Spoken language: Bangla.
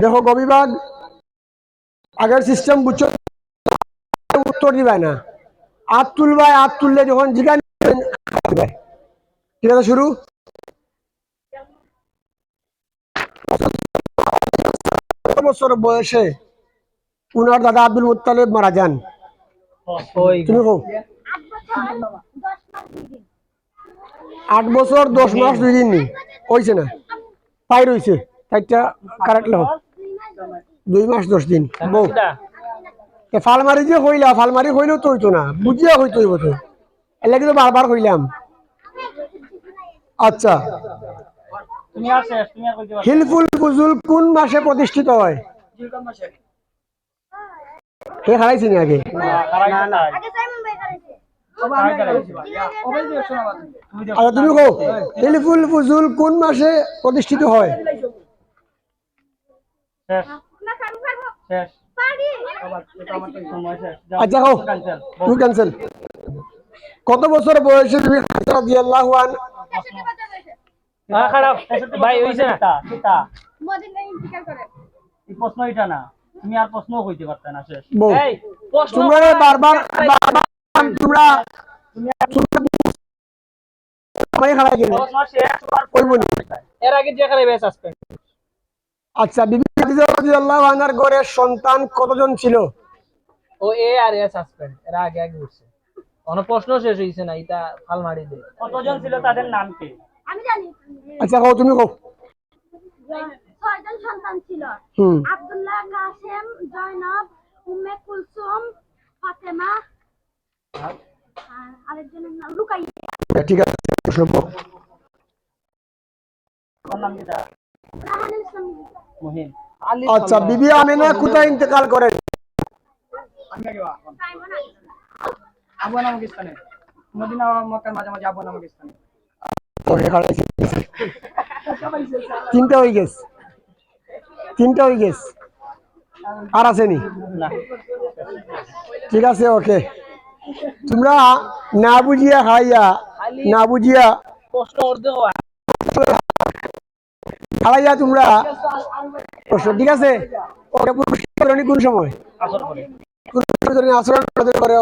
দেখো গবিবাগ আগের সিস্টেম বুঝছ? উত্তর দিবাই না। হাত তুলবাই হাত তুললে যখন দিবাই ঠিক আছে শুরু? বছর বয়সে উনার দাদা আব্দুল মুত্তালিব মারা যান? তুমি কো আট বছর দশ মাস দুই দিন। নি হয়েছে না? পাই রয়েছে চারটা কারেক্ট লেখ দুই মাস দশ দিন। বউ। ফালমারি যে কইলা ফালমারি কইলেও তো হইতো না। বুঝিয়া হইতো হইব তো। এর লাগি তো বারবার কইলাম। আচ্ছা। তুমি তুমি হিলফুল ফুজুল কোন মাসে প্রতিষ্ঠিত হয়? কে হারাইছি নি আগে? না না আচ্ছা তুমি কো হিলফুল ফুজুল কোন মাসে প্রতিষ্ঠিত হয়? শেষ। শেষ। সময় আচ্ছা কো তুমি ক্যান্সেল কত বছর বয়সে তুমি রাদিয়াল্লাহু আন খারাপ। ভাই হইছে না কিতা এই প্রশ্ন এটা না। তুমি আর প্রশ্ন কইতে পারতে না শেষ। এই প্রশ্ন তোমরা বারবার বারবার তোমরা আমি হারাই গেলে। প্রশ্ন শেষ হওয়ার ওই বলি। এর আগে যে খারাপ সাসপেন্ড আচ্ছা বিবি খাদিজা রাদিয়াল্লাহু আনহার ঘরে সন্তান কতজন ছিল? ও এ আর এ সাসপেন্ড এর আগে আগে উঠছে। কোনো প্রশ্ন শেষ হইছে না এটা ফাল মারি দে। কতজন ছিল তাদের নাম কি? আমি জানি। আচ্ছা কও তুমি কও। ছয়জন সন্তান ছিল। আব্দুল্লাহ কাসেম জয়নব উম্মে কুলসুম ফাতেমা আরেকজনের নাম রুকাইয়া। ঠিক আছে সম্ভব ওর নাম কিতা রাহানুল ইসলাম। মুহিন। আলী আচ্ছা বিবি আমিনা কোথায় ইন্তেকাল করেন আবু নামক স্থানে মদিনা মক্কার মাঝামাঝি আবু নামক স্থানে তিনটা হয়ে গেছে। তিনটা হয়ে গেছে। আর আসেনি? না। ঠিক আছে ওকে। তোমরা না বুঝিয়া খাইয়া না বুঝিয়া প্রশ্ন অর্ধেক খাইয়া তোমরা প্রশ্ন ঠিক আছে? ওটা পুরস্কার কোন সময়? আসর করে আচরণ করে